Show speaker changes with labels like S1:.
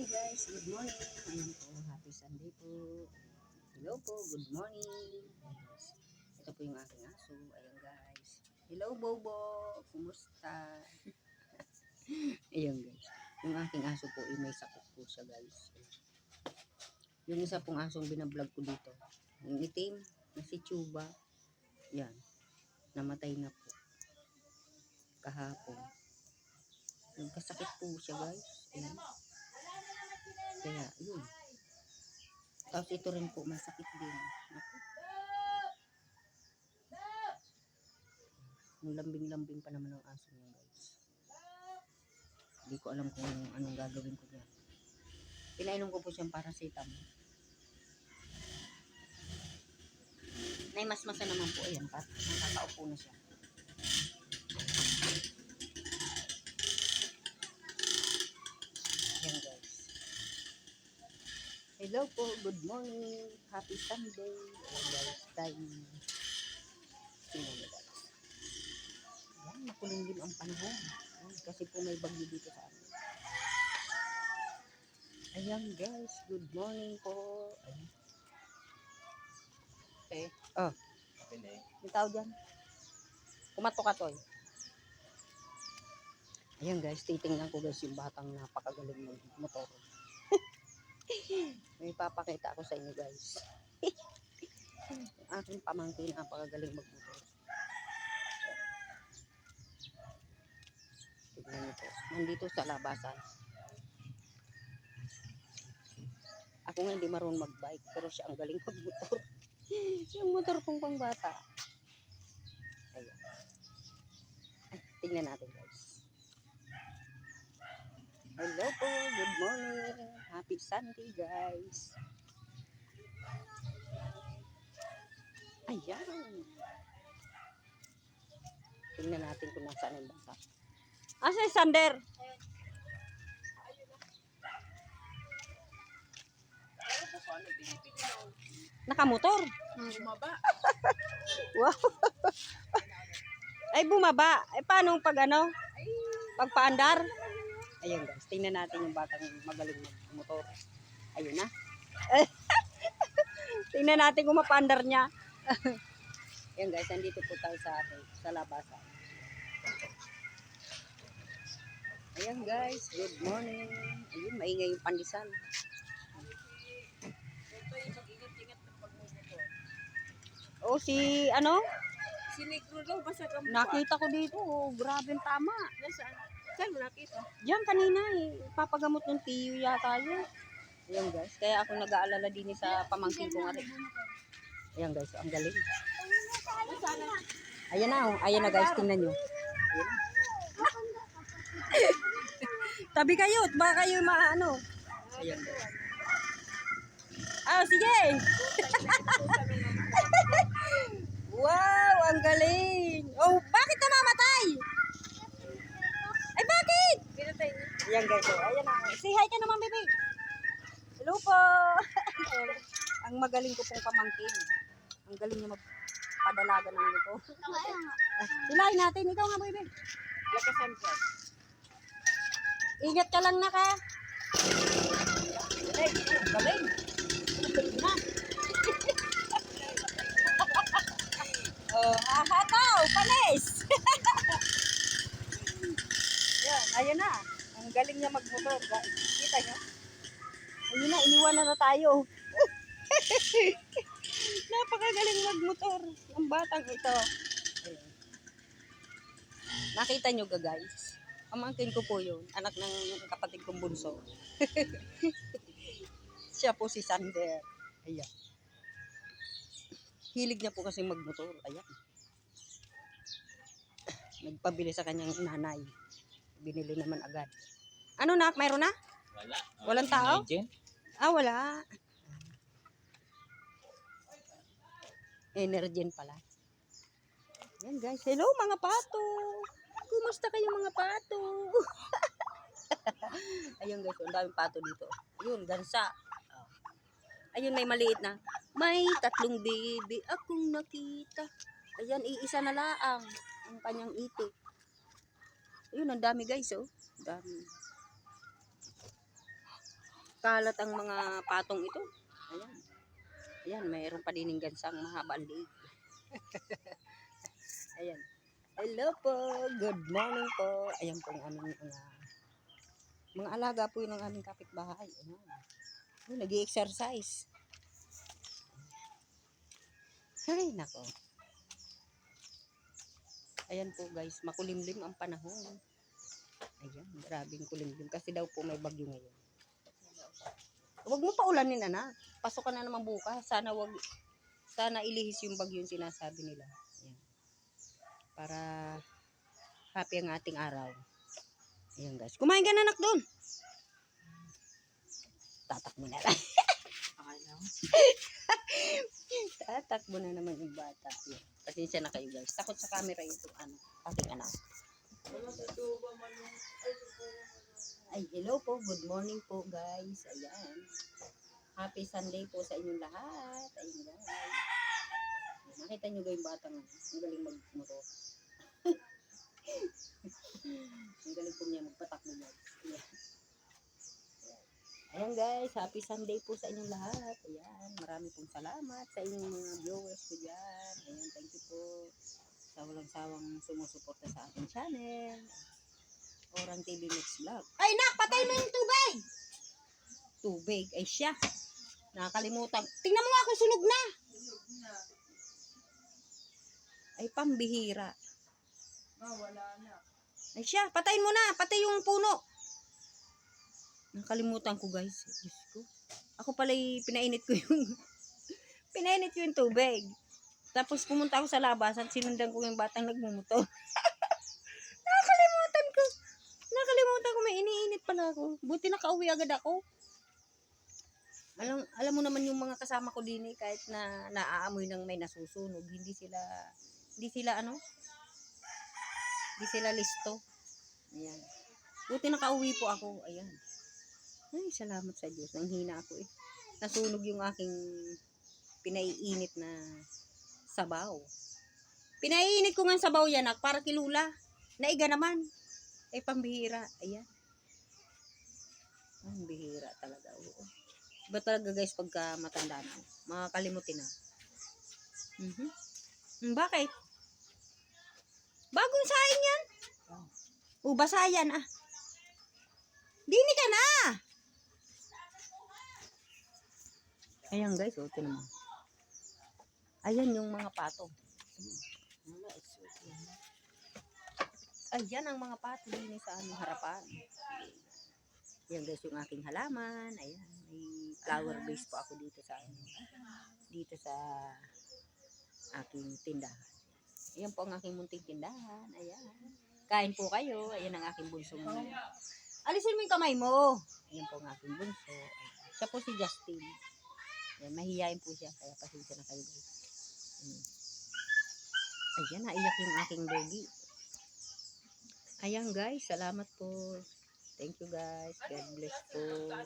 S1: Hi guys, good morning. Ayan po, happy Sunday po. Hello po, good morning. Guys. Ito po yung aking aso. Ayan guys. Hello Bobo, kumusta? Ayan guys. Yung aking aso po, eh, may sakit po siya guys. Yung isa pong asong binablog ko dito. Yung itim, na si Chuba. Yan. Namatay na po. Kahapon. Nagkasakit po siya guys. Ayan. Kaya, yun. Tapos ito rin po, masakit din. Naku. Ang lambing-lambing pa naman ang aso niya guys. Hindi ko alam kung anong gagawin ko niya. Pinainom ko po siyang paracetamol. Nay, mas masa naman po. Ayan, nakakaupo na siya. Ayan guys. Hello po, good morning. Happy Sunday. Guys, mo guys. Ayan, makulimlim ang panahon. Kasi po may bagyo dito sa amin. Ayan guys, good morning po. Ayan. Okay. Oh,
S2: Okay na eh.
S1: may tao dyan. Kumato ka, Toy. Ayan guys, titingnan ko guys yung batang napakagaling mag-motor. May papakita ako sa inyo guys. Ang aking pamangkin napakagaling mag-motor. Tignan niyo po. Nandito sa labasan. Ako nga hindi marunong mag-bike pero siya ang galing mag-motor. yung motor kong pangbata. Ayan. Ay, tingnan natin guys. Hello po, good morning. Happy Sunday guys. Ayan. Tingnan natin kung nasaan yung bata. Asa yung Sander? Nakamotor?
S3: Bumaba.
S1: Wow. Ay, bumaba. Ay, paano pag ano? Pagpaandar? Ayun guys, tingnan natin yung batang magaling magmotor. Ayun na. tingnan natin kung mapaandar niya. Ayun guys, nandito po tayo sa atin, sa labasan. Ayan guys, good morning. Ayun, maingay yung pandisan. Oh, si ano?
S3: Si Negro daw, basta.
S1: Nakita ko dito, oh, grabe tama.
S3: Nasaan? Saan mo nakita?
S1: Diyan kanina eh, papagamot ng tiyo yata yun. Ayan guys, kaya ako nag-aalala din sa pamangkin ko nga rin. Ayan guys, ang galing. Ayan na, oh. ayan na guys, tingnan nyo. Ayan. Tabi kayo, baka kayo maano. Ayan guys. Ah, sige. wow, ang galing. Oh, bakit namamatay? Ayan guys, oh. ayan na. Say hi ka naman, baby. Hello po. ang magaling ko pong pamangkin. Ang galing niya magpadalaga ng ito. Ah, Hilahin natin. Ikaw nga, baby.
S3: Lakasan ka.
S1: Ingat ka lang na ka. Ay, galing. Na. oh, hahataw, panis. Yan, ayun na. Ang galing niya magmotor. Kita niyo? Ayun na, iniwan na tayo. Napakagaling magmotor ng batang ito. Nakita niyo ga guys? Pamangkin ko po yun. Anak ng kapatid kong bunso. Siya po si Sander. Ayan. Hilig niya po kasi magmotor. Ayan. Nagpabili sa kanyang nanay. Binili naman agad. Ano nak? Mayroon na?
S2: Wala.
S1: Walang tao?
S2: Imagine.
S1: Ah, wala. Energen pala. Yan guys. Hello mga pato. Kumusta kayo mga pato? Ayun guys, ang daming pato dito. Ayun, gansa. Oh. Ayun, may maliit na. May tatlong baby akong nakita. Ayan, iisa na laang ang kanyang itik. Ayun, ang dami guys, oh. Ang dami. Kalat ang mga patong ito. Ayan. Ayan, mayroon pa din gansang mahaba ang liig. Ayan. Hello po. Good morning po. Ayan po ang aming mga mga alaga po yun ng aming kapitbahay. Ayan. Oh, nag-exercise. Ay, nako. Ayan po guys, makulimlim ang panahon. Ayan, grabing kulimlim. Kasi daw po may bagyo ngayon. Huwag mo pa ulanin, anak. Pasok ka na naman bukas. Sana wag sana ilihis yung bagyo yung sinasabi nila. Ayan. Para happy ang ating araw. Ayan guys. Kumain ka na anak doon. Tatakbo na lang. Tatakbo na naman yung bata. Ayan. Pasensya na kayo guys. Takot sa camera ito. Ano, aking anak. Ay, hello po. Good morning po, guys. Ayan. Happy Sunday po sa inyong lahat. Ayun, guys. Nakita nyo ba yung batang ano? Ang galing magmotor. Ang galing po niya magpatakbo guys. Ayan. Ayan guys, happy Sunday po sa inyong lahat. Ayan, marami pong salamat sa inyong mga viewers ko dyan. Ayan, thank you po sa walang sawang sumusuporta sa ating channel. Orang TV Mix Vlog. Ay, nak! Patay mo yung tubig! Tubig? Ay, siya. Nakakalimutan. Tingnan mo nga kung sunog na. Ay, pambihira. Ay, siya. Patayin mo na. Patay yung puno. Nakalimutan ko, guys. Diyos ko. Ako pala pinainit ko yung... pinainit ko yung tubig. Tapos pumunta ako sa labas at sinundan ko yung batang nagmumuto. Nakalimutan ko. Nakalimutan ko may iniinit pala ako. Buti nakauwi agad ako. Alam, alam mo naman yung mga kasama ko din eh, kahit na naaamoy ng may nasusunog, hindi sila, hindi sila ano, hindi sila listo. Ayan. Buti nakauwi po ako. Ayan. Ay, salamat sa Diyos. Nang hina ako eh. Nasunog yung aking pinaiinit na sabaw. Pinaiinit ko nga sabaw yan, ak, para kilula. Naiga naman. Eh, pambihira. Ayan. Pambihira talaga. Oo. Iba talaga guys pagka matanda na. Makakalimutin na. Mm, bakit? Bagong saing yan. O, basa yan ah. Dini ka na. Ayan guys, o, ito naman. Ayan yung mga patong. Ayan ang mga patong din sa aming harapan. Ayan guys, yung aking halaman. Ayan, may flower base po ako dito sa ano, dito sa aking tindahan. Ayan po ang aking munting tindahan. Ayan. Kain po kayo. Ayan ang aking bunsong. Alisin mo yung kamay mo. Ayan po ang aking bunso. Ayan. Siya po si Justin. Ayan, mahihayin po siya. Kaya pasensya na kayo guys. Ayan. Ayan, naiyak yung aking doggy. Ayan guys, salamat po. Thank you guys. God bless po.